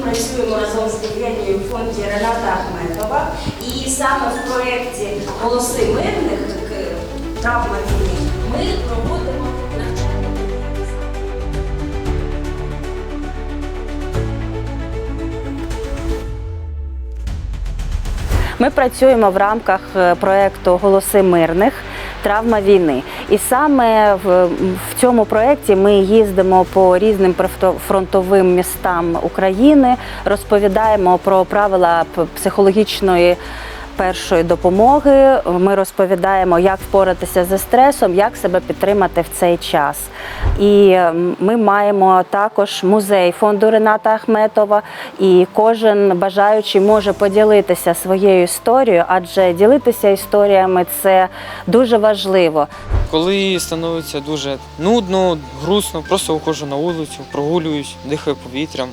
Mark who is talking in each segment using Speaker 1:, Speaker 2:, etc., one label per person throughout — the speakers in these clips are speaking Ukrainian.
Speaker 1: працюємо разом з Євгенією в фонді Рената Ахметова. І саме в проєкті Голоси мирних травма війни ми проводимо.
Speaker 2: Ми працюємо в рамках е, проєкту Голоси мирних. Травма війни, і саме в, в цьому проєкті ми їздимо по різним фронтовим містам України, розповідаємо про правила психологічної першої допомоги. Ми розповідаємо, як впоратися зі стресом, як себе підтримати в цей час. І ми маємо також музей фонду Рената Ахметова, і кожен бажаючий може поділитися своєю історією, адже ділитися історіями це дуже важливо.
Speaker 3: Коли становиться дуже нудно, грустно, просто виходжу на вулицю, прогулююсь, дихаю повітрям.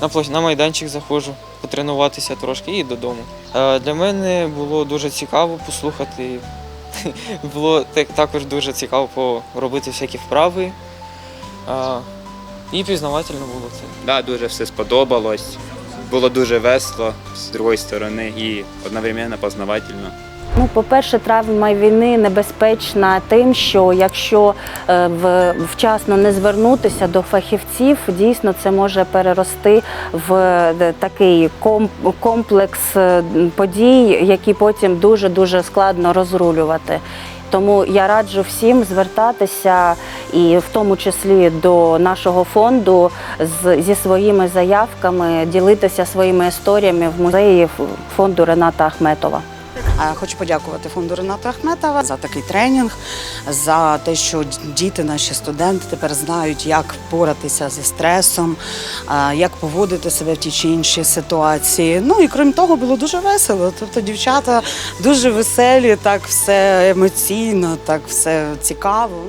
Speaker 3: На, на майданчик заходжу, потренуватися трошки і додому. Е, Для мене було дуже цікаво послухати. Було також дуже цікаво поробити всякі вправи. Е, І пізнавательно було це.
Speaker 4: Да, дуже все сподобалось. Було дуже весело з другої сторони і одновременно познавательно.
Speaker 2: Ну, по-перше, травма війни небезпечна тим, що якщо е, вчасно не звернутися до фахівців, дійсно це може перерости в е, такий комплекс е, подій, які потім дуже дуже складно розрулювати. Тому я раджу всім звертатися, і в тому числі до нашого фонду з, зі своїми заявками, ділитися своїми історіями в музеї фонду Рената Ахметова.
Speaker 5: Е, Хочу подякувати фонду Рената Ахметова за такий тренінг, за те, що діти, наші студенти тепер знають, як боратися зі стресом, е, як поводити себе в тій чи іншій ситуації. Ну і крім того, було дуже весело. Тобто дівчата дуже веселі, так все емоційно, так все цікаво.